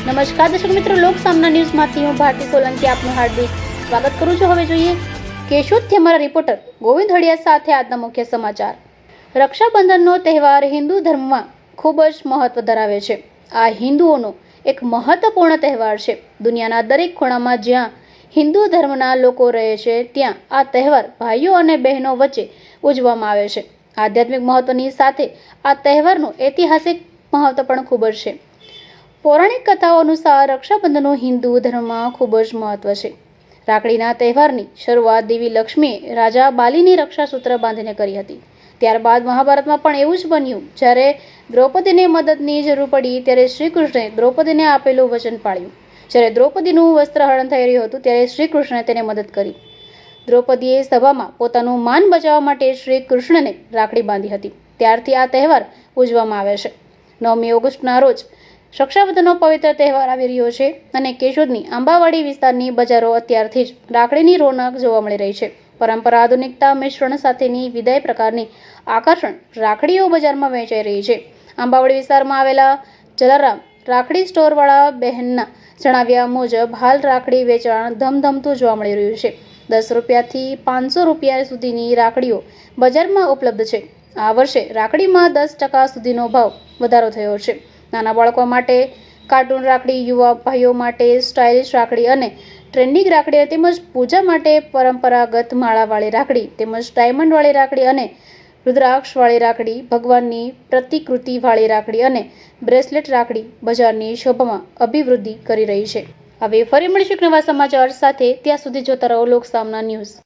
નમસ્કાર, દર્શક મિત્રો, લોક સામના ન્યૂઝમાંથી હું ભારતી સોલંકી આપનું હાર્દિક સ્વાગત કરું છું. હવે જોઈએ કેશોદથી અમારા રિપોર્ટર ગોવિંદ હળિયા સાથે આજના મુખ્ય સમાચાર. રક્ષાબંધનનો તહેવાર હિન્દુ ધર્મમાં ખૂબ જ મહત્વ ધરાવે છે. આ હિન્દુઓનો એક મહત્વપૂર્ણ તહેવાર છે. દુનિયાના દરેક ખૂણામાં જ્યાં હિન્દુ ધર્મના લોકો રહે છે, ત્યાં આ તહેવાર ભાઈઓ અને બહેનો વચ્ચે ઉજવવામાં આવે છે. આધ્યાત્મિક મહત્વની સાથે આ તહેવારનું ઐતિહાસિક મહત્વ પણ ખૂબ જ છે. પૌરાણિક કથાઓ અનુસાર રક્ષાબંધનનું હિન્દુ ધર્મમાં ખૂબ જ મહત્વ છે. રાખડીના તહેવારની શરૂઆત દેવી લક્ષ્મીએ રાજા બાલીની રક્ષાસૂત્ર બાંધીને કરી હતી. ત્યારબાદ મહાભારતમાં પણ એવું જ બન્યું, જ્યારે દ્રૌપદીને મદદની જરૂર પડી, ત્યારે શ્રીકૃષ્ણે દ્રૌપદીને આપેલું વચન પાળ્યું. જ્યારે દ્રૌપદીનું વસ્ત્રહરણ થઈ રહ્યું હતું, ત્યારે શ્રીકૃષ્ણે તેને મદદ કરી. દ્રૌપદીએ સભામાં પોતાનું માન બચાવવા માટે શ્રી કૃષ્ણને રાખડી બાંધી હતી. ત્યારથી આ તહેવાર ઉજવવામાં આવે છે. નવમી ઓગસ્ટના રોજ રક્ષાબંધનનો પવિત્ર તહેવાર આવી રહ્યો છે અને કેશોદની આંબાવાડી વિસ્તારની બજારો અત્યારથી જ રાખડીની રોનક જોવા મળી રહી છે. પરંપરા આધુનિકતા મિશ્રણ સાથેની વિદાય પ્રકારની આકર્ષણ રાખડીઓ બજારમાં વેચાઈ રહી છે. આંબાવાડી વિસ્તારમાં આવેલા જલારામ રાખડી સ્ટોરવાળા બહેનના જણાવ્યા મુજબ, હાલ રાખડી વેચાણ ધમધમતું જોવા મળી રહ્યું છે. દસ રૂપિયાથી પાંચસો રૂપિયા સુધીની રાખડીઓ બજારમાં ઉપલબ્ધ છે. આ વર્ષે રાખડીમાં દસ ટકા સુધીનો ભાવ વધારો થયો છે. નાના બાળકો માટે, કાર્ટૂન રાખડી, યુવા ભાઈઓ માટે, સ્ટાઇલિશ રાખડી અને ટ્રેન્ડિંગ રાખડી તેમજ પૂજા માટે પરંપરાગત માળાવાળી રાખડી, તેમજ ડાયમંડવાળી રાખડી અને રુદ્રાક્ષવાળી રાખડી, ભગવાનની પ્રતિકૃતિવાળી રાખડી અને બ્રેસલેટ રાખડી બજારની શોભામાં અભિવૃદ્ધિ કરી રહી છે. હવે ફરી મળીશું નવા સમાચાર સાથે. ત્યાં સુધી જોતા રહો લોક સામના ન્યૂઝ.